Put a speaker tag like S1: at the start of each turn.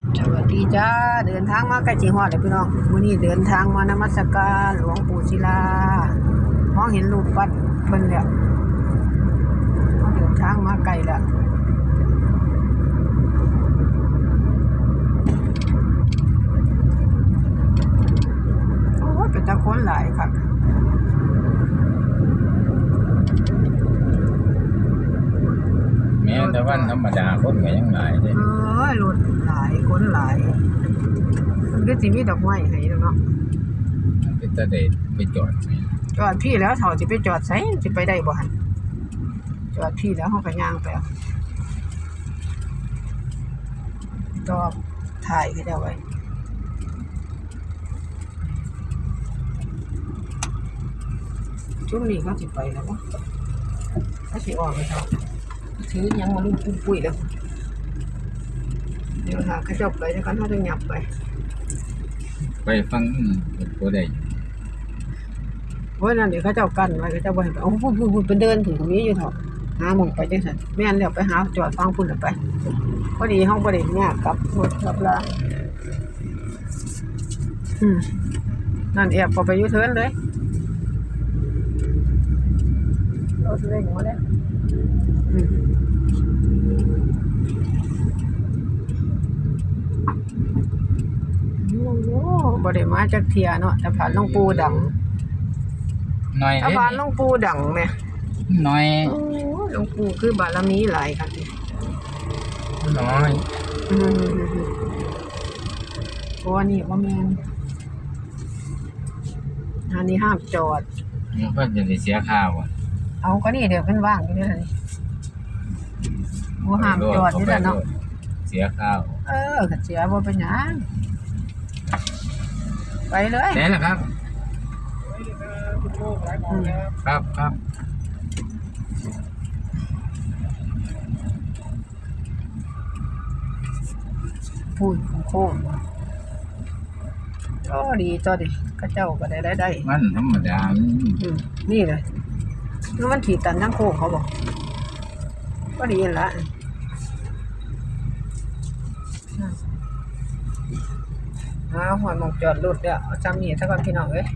S1: สวัสดีจ้าเดินทางมาใกล้จีฮอดเลยพี่น้องวันนี้เดินทางมานมัสการหลวงปู่ศิลามองเห็นรูปปั้นเพิ่นแล้วเดินทางมาไกลแล้วโอ้เป็นตะคนหลายค่ะ
S2: แม้แต่วันธรรมดาคนก็ยังหลายเด้
S1: เอ้ยรถหลายคนหลายมันก็ สิมีดอกไม้ให้แล้วเนาะ
S2: มันเป็นตะเดชไปจอดนี่
S1: จอดพี่แล้วเถาจะไปจอดไสจะไปได้บ่หันจอดพี่แล้วเขาก็ย่างไปเอาจอบถ่ายให้ได้ไว้ช่วงนี้เขาจะไปแล้ววะเขาสิออกไปเถอะถือหยังมาลุ่มปุ้มปุ้ยแล้วเดี๋ยวหาเขาเจบไปแล้วกันเขาจะหยับไป
S2: ไป ฟังเป็นตัวใด
S1: เพราะนั้นเดี๋ยวเขาเจ้ากันไว้เขาเจ้าบ่ให้ไปโอ้พูดพูดพูดไปเดินถึงตรงนี้อยู่เถอะหาหมองไปจังซั่นแม่นแล้วไปหาจอดฟังพุ่นแล้วไปพอดีเฮาบ่ได้ยากกลับรถกลับลาอืมนั่นแอบเข้าไปยูเทินเลยรถเร่งมาแล้วอืมโอ้โห บ่ได้มาจากเที่ยเนาะแต่ผ่านหลวงปู่ดัง
S2: น้อย
S1: ถ้า
S2: เด้
S1: บ้านหลวงปู่ดังแม่
S2: น้อย
S1: โอ้หลวงปู่คือบารมีหลายค่ะ
S2: น้อย
S1: อืมเพราะว่านี่ว่าแม่นอันนี้ห้ามจอด
S2: มันก็จะได้เสียค่าว่ะ
S1: เอาก็นี่เดี๋ยวเป็นว่างอยู่นี่เลยว่าห้ามจอดนี่แหละเนาะ
S2: เสียค่า
S1: เออขัดเสียบ่เป็นหยัง ไปเลย
S2: ได้แล้วครับ
S1: อืม
S2: ครับครับ
S1: พูดโค้งก็ดีตัวดิก็เจ้าก็ได้ได้ได้
S2: วันธรรมดามัน
S1: อืมนี่เลยแล้วมันถีบตันทั้งโค้งเขาบอกก็ดีละ อ้าวหอยหมกจอดรถเด้อจำนี่ถ้าก่อนพี่น้องเอ้ย